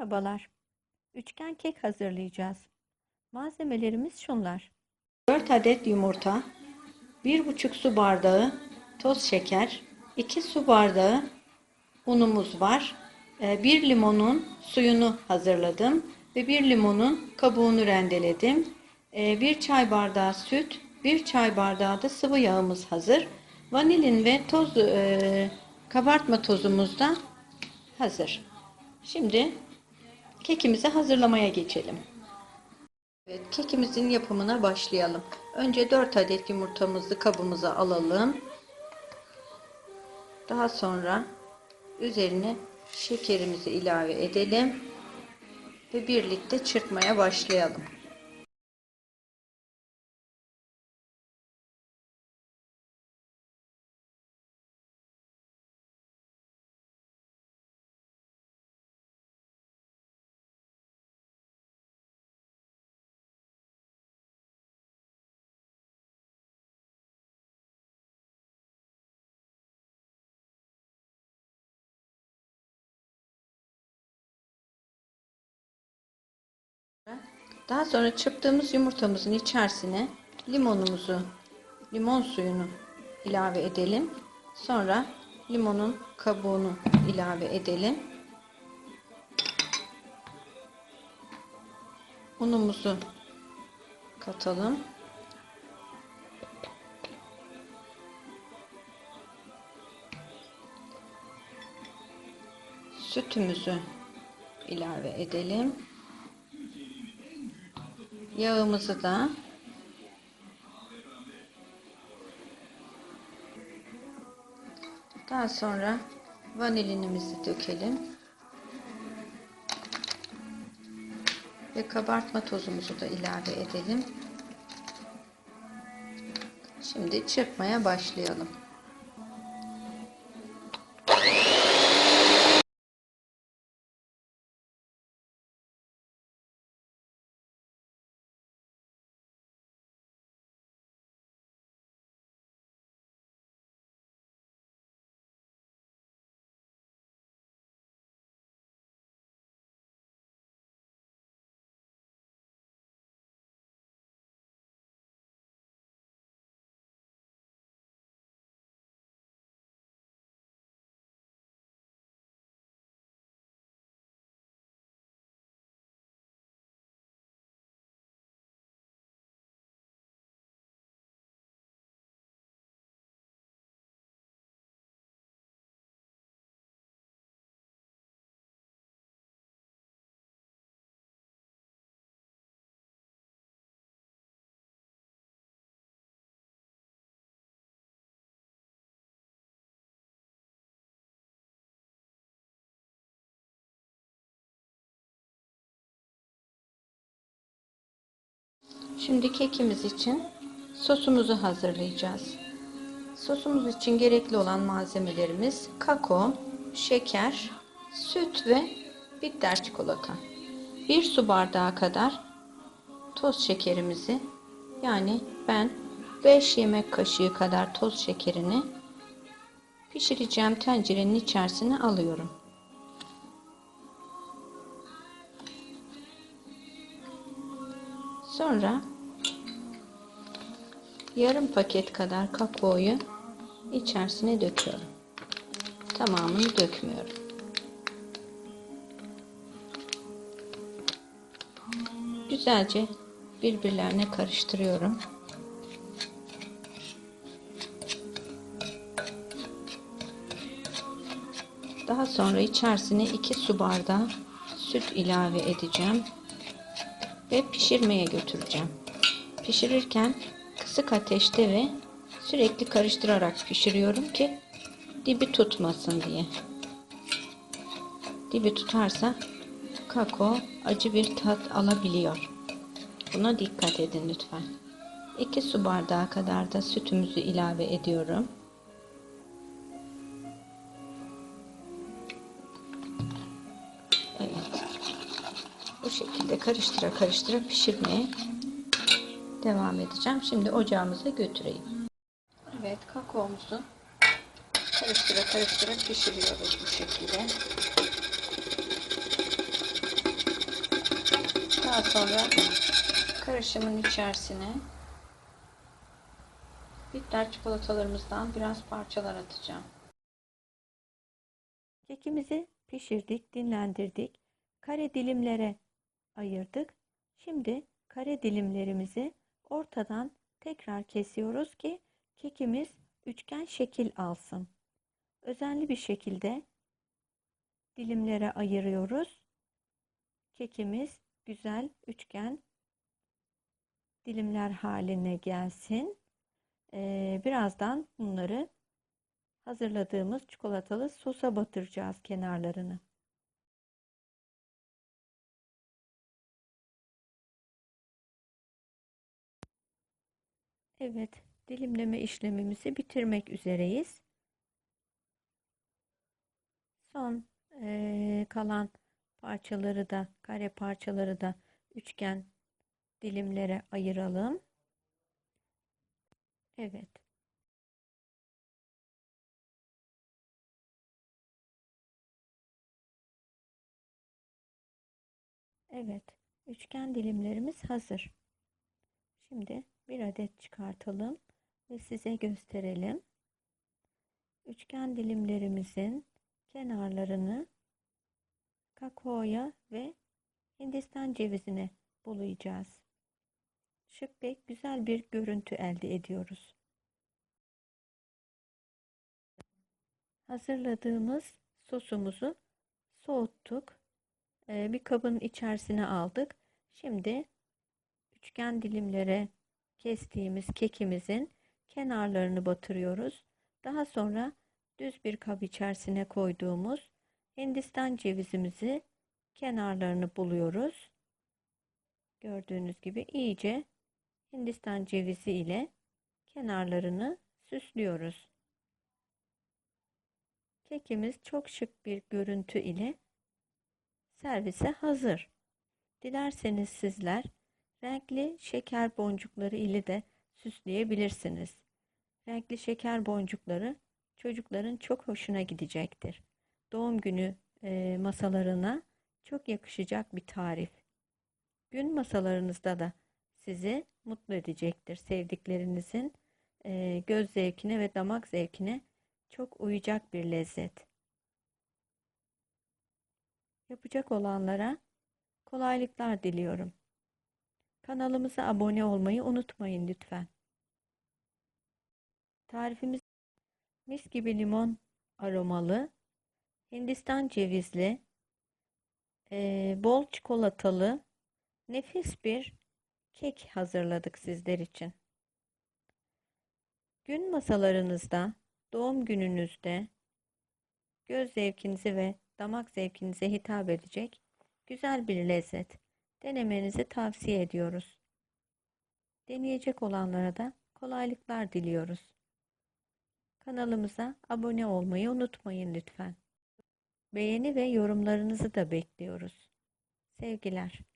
Merhabalar. Üçgen kek hazırlayacağız. Malzemelerimiz şunlar. 4 adet yumurta, 1,5 su bardağı toz şeker, 2 su bardağı unumuz var. 1 limonun suyunu hazırladım ve 1 limonun kabuğunu rendeledim. 1 çay bardağı süt, 1 çay bardağı da sıvı yağımız hazır. Vanilin ve toz e, kabartma tozumuz da hazır. Şimdi kekimizi hazırlamaya geçelim. Evet, kekimizin yapımına başlayalım. Önce 4 adet yumurtamızı kabımıza alalım. Daha sonra üzerine şekerimizi ilave edelim ve birlikte çırpmaya başlayalım. Daha sonra çırptığımız yumurtamızın içerisine limonumuzu, limon suyunu ilave edelim. Sonra limonun kabuğunu ilave edelim. Unumuzu katalım. Sütümüzü ilave edelim. Yağımızı da daha sonra vanilinimizi dökelim. Ve kabartma tozumuzu da ilave edelim. Şimdi çırpmaya başlayalım. Şimdi kekimiz için sosumuzu hazırlayacağız. Sosumuz için gerekli olan malzemelerimiz kakao, şeker, süt ve bitter çikolata. 1 su bardağı kadar toz şekerimizi yani ben 5 yemek kaşığı kadar toz şekerini pişireceğim tencerenin içerisine alıyorum. Sonra yarım paket kadar kakaoyu içerisine döküyorum. Tamamını dökmüyorum. Güzelce birbirlerine karıştırıyorum. Daha sonra içerisine 2 su bardağı süt ilave edeceğim ve pişirmeye götüreceğim. Pişirirken kısık ateşte ve sürekli karıştırarak pişiriyorum ki dibi tutmasın diye. Dibi tutarsa kakao acı bir tat alabiliyor. Buna dikkat edin lütfen. 2 su bardağı kadar da sütümüzü ilave ediyorum. Evet. Bu şekilde karıştıra karıştıra pişirmeye devam edeceğim. Şimdi ocağımıza götüreyim. Evet kakaomuzu karıştıra karıştıra pişiriyoruz bu şekilde. Daha sonra karışımın içerisine bitter çikolatalarımızdan biraz parçalar atacağım. Kekimizi pişirdik, dinlendirdik. Kare dilimlere ayırdık. Şimdi kare dilimlerimizi ortadan tekrar kesiyoruz ki kekimiz üçgen şekil alsın. Özenli bir şekilde dilimlere ayırıyoruz. Kekimiz güzel üçgen dilimler haline gelsin. Ee, birazdan bunları hazırladığımız çikolatalı sosa batıracağız kenarlarını. Evet, dilimleme işlemimizi bitirmek üzereyiz. Son eee, kalan parçaları da, kare parçaları da üçgen dilimlere ayıralım. Evet. Evet, üçgen dilimlerimiz hazır. Şimdi bir adet çıkartalım ve size gösterelim. Üçgen dilimlerimizin kenarlarını kakaoya ve Hindistan cevizine bulayacağız. Şık ve güzel bir görüntü elde ediyoruz. Hazırladığımız sosumuzu soğuttuk. Ee, bir kabın içerisine aldık. Şimdi üçgen dilimlere kestiğimiz kekimizin kenarlarını batırıyoruz. Daha sonra düz bir kap içerisine koyduğumuz Hindistan cevizimizi kenarlarını buluyoruz. Gördüğünüz gibi iyice Hindistan cevizi ile kenarlarını süslüyoruz. Kekimiz çok şık bir görüntü ile servise hazır. Dilerseniz sizler renkli şeker boncukları ile de süsleyebilirsiniz. Renkli şeker boncukları çocukların çok hoşuna gidecektir. Doğum günü e, masalarına çok yakışacak bir tarif. Gün masalarınızda da sizi mutlu edecektir. Sevdiklerinizin e, göz zevkine ve damak zevkine çok uyacak bir lezzet. Yapacak olanlara kolaylıklar diliyorum. Kanalımıza abone olmayı unutmayın lütfen. Tarifimiz mis gibi limon aromalı, Hindistan cevizli, bol çikolatalı, nefis bir kek hazırladık sizler için. Gün masalarınızda, doğum gününüzde göz zevkinizi ve damak zevkinize hitap edecek güzel bir lezzet. Denemenizi tavsiye ediyoruz. Deneyecek olanlara da kolaylıklar diliyoruz. Kanalımıza abone olmayı unutmayın lütfen. Beğeni ve yorumlarınızı da bekliyoruz. Sevgiler.